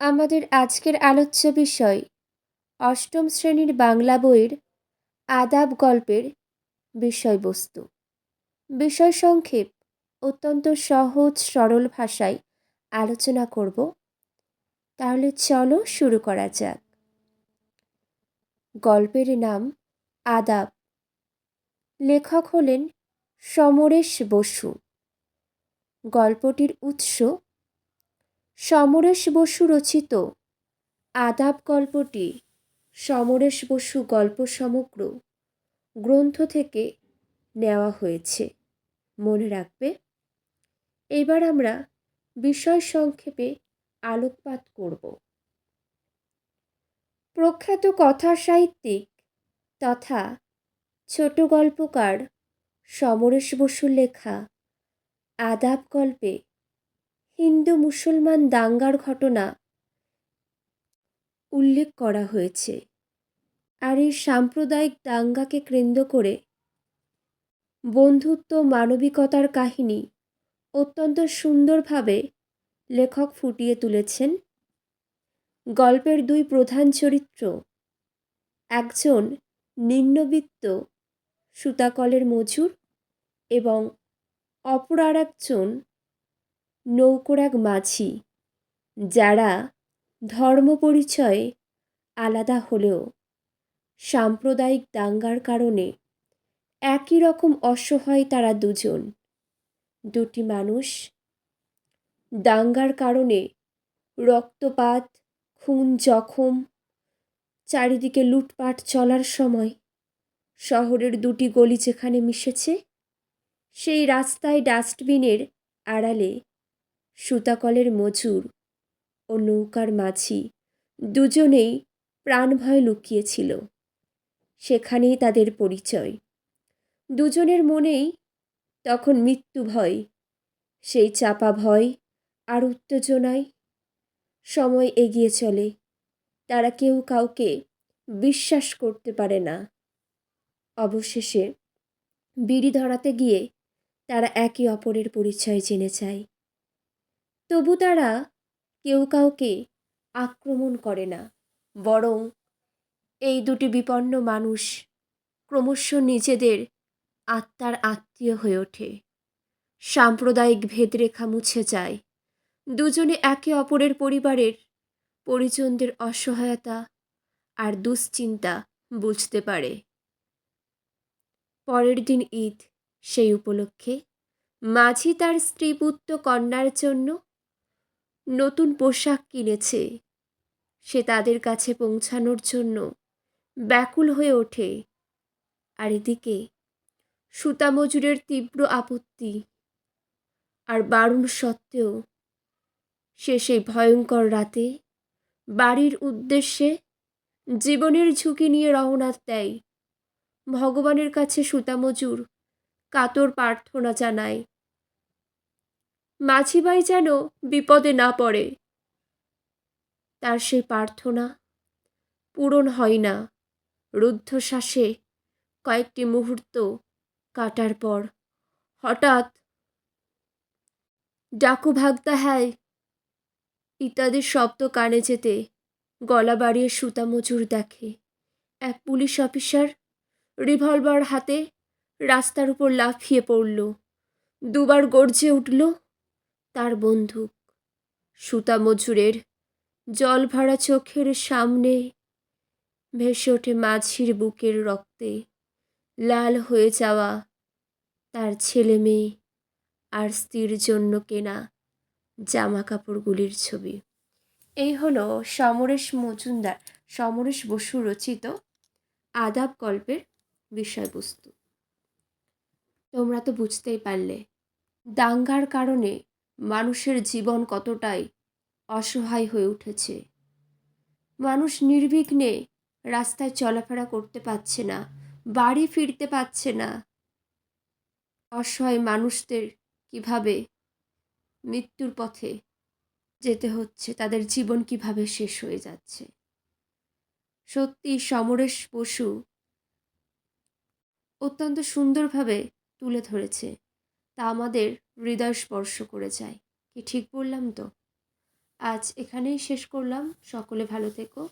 আমাদের আজকের আলোচ্য বিষয়, অষ্টম শ্রেণির বাংলা বইয়ের আদাব গল্পের বিষয়বস্তু। বিষয় সংক্ষেপ, অত্যন্ত সহজ, সরল ভাষায় আলোচনা করব। তাহলে চলো শুরু করা যাক। গল্পের নাম আদাব। লেখক হলেন সমরেশ বসু। গল্পটির উৎস সমরেশ বসু রচিত। আদাব গল্পটি সমরেশ বসু গল্প সমগ্র গ্রন্থ থেকে নেওয়া হয়েছে। মনে রাখবে? এবার আমরা বিষয় সংক্ষেপে আলোকপাত করব। প্রখ্যাত কথা সাহিত্যিক তথা ছোট গল্পকার সমরেশ বসুর লেখা আদাব গল্পে হিন্দু মুসলমান দাঙ্গার ঘটনা উল্লেখ করা হয়েছে। আর এই সাম্প্রদায়িক দাঙ্গাকে কেন্দ্র করে বন্ধুত্ব, মানবিকতার কাহিনী অত্যন্ত সুন্দরভাবে লেখক ফুটিয়ে তুলেছেন। গল্পের দুই প্রধান চরিত্র একজন নিম্নবিত্ত সুতাকলের মজুর এবং অপর আর একজন নৌকোর এক মাঝি, যারা ধর্ম পরিচয়ে আলাদা হলেও সাম্প্রদায়িক দাঙ্গার কারণে একই রকম অসহায় তারা দুজন। দুটি মানুষ দাঙ্গার কারণে রক্তপাত, খুন, জখম, চারিদিকে লুটপাট চলার সময় শহরের দুটি গলি যেখানে মিশেছে, সেই রাস্তায় ডাস্টবিনের আড়ালে সুতাকলের মজুর ও নৌকার মাঝি দুজনেই প্রাণভয় লুকিয়েছিল। সেখানেই তাদের পরিচয়। দুজনের মনেই তখন মৃত্যু ভয়, সেই চাপা ভয় আর উত্তেজনায়। সময় এগিয়ে চলে, তারা কেউ কাউকে বিশ্বাস করতে পারে না। অবশেষে বিড়ি ধরাতে গিয়ে তারা একে অপরের পরিচয় জেনে যায়। তবু তারা কেউ কাউকে আক্রমণ করে না, বরং এই দুটি বিপন্ন মানুষ ক্রমশ নিজেদের আত্মার আত্মীয় হয়ে ওঠে। সাম্প্রদায়িক ভেদরেখা মুছে যায়। দুজনে একে অপরের পরিবারের পরিজনদের অসহায়তা আর দুশ্চিন্তা বুঝতে পারে। পরের দিন ঈদ সেই উপলক্ষে মাঝি তার স্ত্রী পুত্র কন্যার জন্য নতুন পোশাক কিনেছে। সে তাদের কাছে পৌঁছানোর জন্য ব্যাকুল হয়ে ওঠে। আর এদিকে সুতা মজুরের তীব্র আপত্তি। আর বারুণ সত্ত্বেও সে সেই ভয়ঙ্কর রাতে বাড়ির উদ্দেশ্যে জীবনের ঝুঁকি নিয়ে রওনা দেয়। ভগবানের কাছে সুতা মজুর কাতর প্রার্থনা জানায়। মাঝিবাই যেন বিপদে না পড়ে। তার সেই প্রার্থনা পূরণ হয় না। রুদ্ধশ্বাসে কয়েকটি মুহূর্ত কাটার পর হঠাৎ ডাকু ভাগতা হ্যায় ইত্যাদি শব্দ কানে যেতে গলা বাড়িয়ে সুতা মজুর দেখে। এক পুলিশ অফিসার রিভলভার হাতে রাস্তার উপর লাফিয়ে পড়ল। দুবার গর্জে উঠল তার বন্দুক। সুতা মজুরের জল ভরা চোখের সামনে ভেসে ওঠে মাঝির বুকের রক্তে। লাল হয়ে যাওয়া তার ছেলে মেয়ে আর স্ত্রীর জন্য কেনা জামা কাপড়গুলির ছবি। এই হলো সমরেশ মজুমদার। সমরেশ বসু রচিত আদাব গল্পের বিষয়বস্তু। তোমরা তো বুঝতেই পারলে, দাঙ্গার কারণে মানুষের জীবন কতটাই অসহায় হয়ে উঠেছে। মানুষ নির্বিঘ্নে রাস্তায় চলাফেরা করতে পারছে না, বাড়ি ফিরতে পারছে না। অসহায় মানুষদের কীভাবে মৃত্যুর পথে যেতে হচ্ছে, তাদের জীবন কীভাবে শেষ হয়ে যাচ্ছে? সত্যি সমরেশ বসু অত্যন্ত সুন্দরভাবে তুলে ধরেছে। তা আমাদের হৃদয় স্পর্শ করে যায়। কি ঠিক বললাম তো? আজ এখানেই শেষ করলাম। সকলে ভালো থেকো।